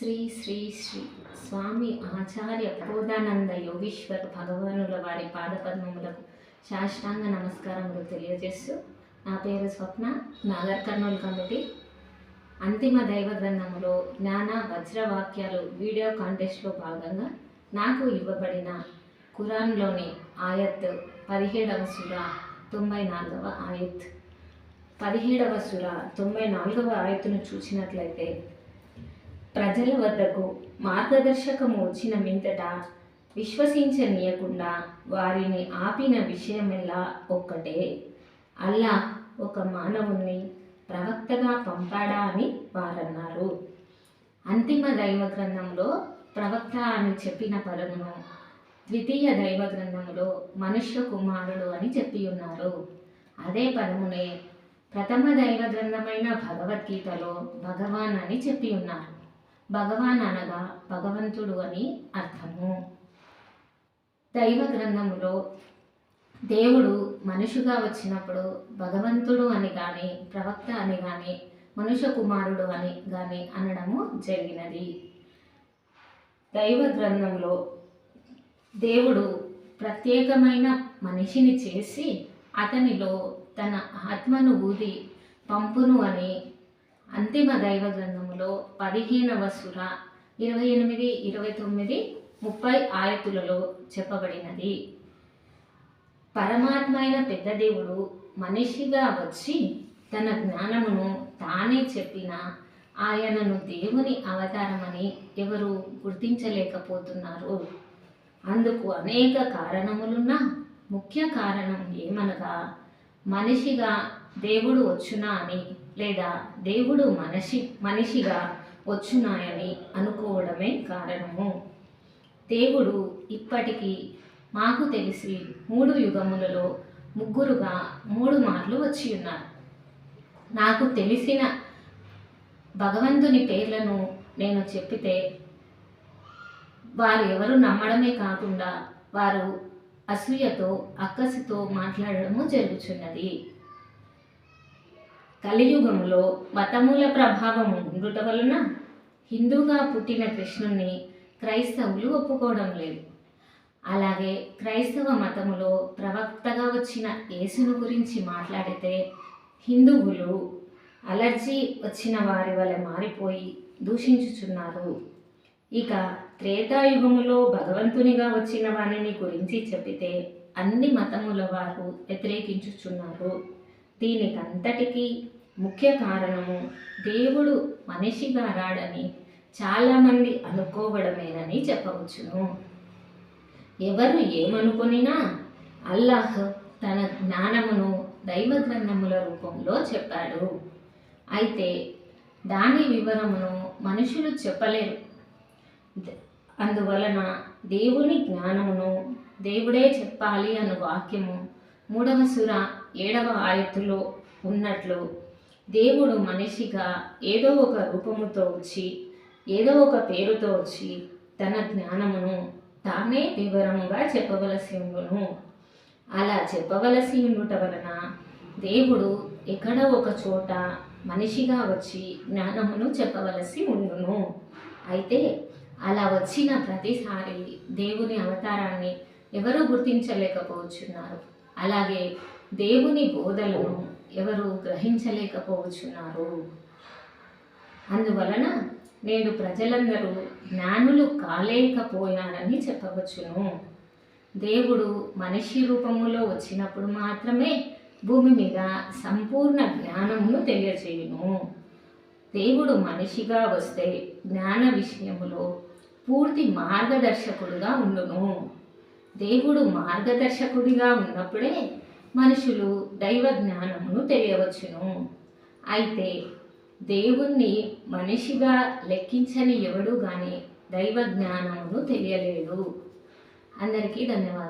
శ్రీ శ్రీ శ్రీ స్వామి ఆచార్య బోధానంద యోగీశ్వర్ భగవానుల వారి పాదపద్మములకు సాష్టాంగ నమస్కారములు తెలియజేస్తూ నా పేరు స్వప్న నాగర్ కర్నూలు కమిటీ. అంతిమ దైవ గ్రంథములో జ్ఞాన వజ్రవాక్యాలు వీడియో కాంటెస్ట్లో భాగంగా నాకు ఇవ్వబడిన ఖురాన్లోని ఆయత్ పదిహేడవ సుర తొంభై నాలుగవ ఆయత్. పదిహేడవ సుర తొంభై నాలుగవ ఆయత్తును చూసినట్లయితే ప్రజల వద్దకు మార్గదర్శకము వచ్చిన మీదట విశ్వసించనీయకుండా వారిని ఆపిన విషయమెల్లా ఒక్కటే. అల్లా ఒక మానవుణ్ణి ప్రవక్తగా పంపాడా అని వారన్నారు. అంతిమ దైవ గ్రంథంలో ప్రవక్త అని చెప్పిన పదమును ద్వితీయ దైవ గ్రంథంలో మనుష్య కుమారుడు అని చెప్పి ఉన్నారు. అదే పదమునే ప్రథమ దైవ గ్రంథమైన భగవద్గీతలో భగవాన్ అని చెప్పి ఉన్నారు. భగవాన్ అనగా భగవంతుడు అని అర్థము. దైవ గ్రంథములో దేవుడు మనుషుగా వచ్చినప్పుడు భగవంతుడు అని కానీ ప్రవక్త అని కానీ మనుష్య కుమారుడు అని కానీ అనడము జరిగినది. దైవ గ్రంథంలో దేవుడు ప్రత్యేకమైన మనిషిని చేసి అతనిలో తన ఆత్మను ఊది పంపును అని అంతిమ దైవ గ్రంథం గ్రంథములో పదిహేనవ సుర ఇరవై ఎనిమిది ఇరవై తొమ్మిది ముప్పై ఆయతులలో చెప్పబడినది. పరమాత్మ అయిన పెద్ద దేవుడు మనిషిగా వచ్చి తన జ్ఞానమును తానే చెప్పిన ఆయనను దేవుని అవతారమని ఎవరు గుర్తించలేకపోతున్నారు. అందుకు అనేక కారణములున్నా ముఖ్య కారణం ఏమనగా మనిషిగా దేవుడు వచ్చునా అని లేదా దేవుడు మనిషి మనిషిగా వచ్చునాయని అనుకోవడమే కారణము. దేవుడు ఇప్పటికీ మాకు తెలిసి మూడు యుగములలో ముగ్గురుగా మూడు మార్లు వచ్చి ఉన్నారు. నాకు తెలిసిన భగవంతుని పేర్లను నేను చెప్పితే వారు ఎవరు నమ్మడమే కాకుండా వారు అసూయతో అక్కసితో మాట్లాడడము జరుగుచున్నది. కలియుగములో మతముల ప్రభావం ఉండుట వలన హిందూగా పుట్టిన కృష్ణుణ్ణి క్రైస్తవులు ఒప్పుకోవడం లేదు. అలాగే క్రైస్తవ మతములో ప్రవక్తగా వచ్చిన యేసును గురించి మాట్లాడితే హిందువులు అలర్జీ వచ్చిన వారి వలె మారిపోయి దూషించుచున్నారు. ఇక త్రేతాయుగములో భగవంతునిగా వచ్చిన వారిని గురించి చెబితే అన్ని మతముల వారు వ్యతిరేకించుచున్నారు. దీనికంతటికీ ముఖ్య కారణము దేవుడు మనిషిగా రాడని చాలామంది అనుకోవడమేనని చెప్పవచ్చును. ఎవరు ఏమనుకొనినా అల్లాహ్ తన జ్ఞానమును దైవ గ్రంథముల రూపంలో చెప్పాడు. అయితే దాని వివరమును మనుషులు చెప్పలేరు. అందువలన దేవుని జ్ఞానమును దేవుడే చెప్పాలి అను వాక్యము మూడవ సుర ఏడవ ఆయత్తులో ఉన్నట్లు దేవుడు మనిషిగా ఏదో ఒక రూపముతో వచ్చి ఏదో ఒక పేరుతో వచ్చి తన జ్ఞానమును తానే వివరముగా చెప్పవలసి ఉండును. అలా చెప్పవలసి ఉండుట వలన దేవుడు ఎక్కడ ఒక చోట మనిషిగా వచ్చి జ్ఞానమును చెప్పవలసి ఉండును. అయితే అలా వచ్చిన ప్రతిసారి దేవుని అవతారాన్ని ఎవరు గుర్తించలేకపోవచ్చున్నారు అలాగే దేవుని బోధలను ఎవరు గ్రహించలేకపోవచ్చున్నారు. అందువలన నేడు ప్రజలందరూ జ్ఞానులు కాలేకపోయారని చెప్పవచ్చును. దేవుడు మనిషి రూపములో వచ్చినప్పుడు మాత్రమే భూమి మీద సంపూర్ణ జ్ఞానమును తెలియజేయును. దేవుడు మనిషిగా వస్తే జ్ఞాన విషయములో పూర్తి మార్గదర్శకుడుగా ఉండును. దేవుడు మార్గదర్శకుడిగా ఉన్నప్పుడే మనుషులు దైవ జ్ఞానమును తెలియవచ్చును. అయితే దేవుణ్ణి మనిషిగా లెక్కించని ఎవడు కానీ దైవ జ్ఞానమును తెలియలేడు. అందరికీ ధన్యవాదాలు.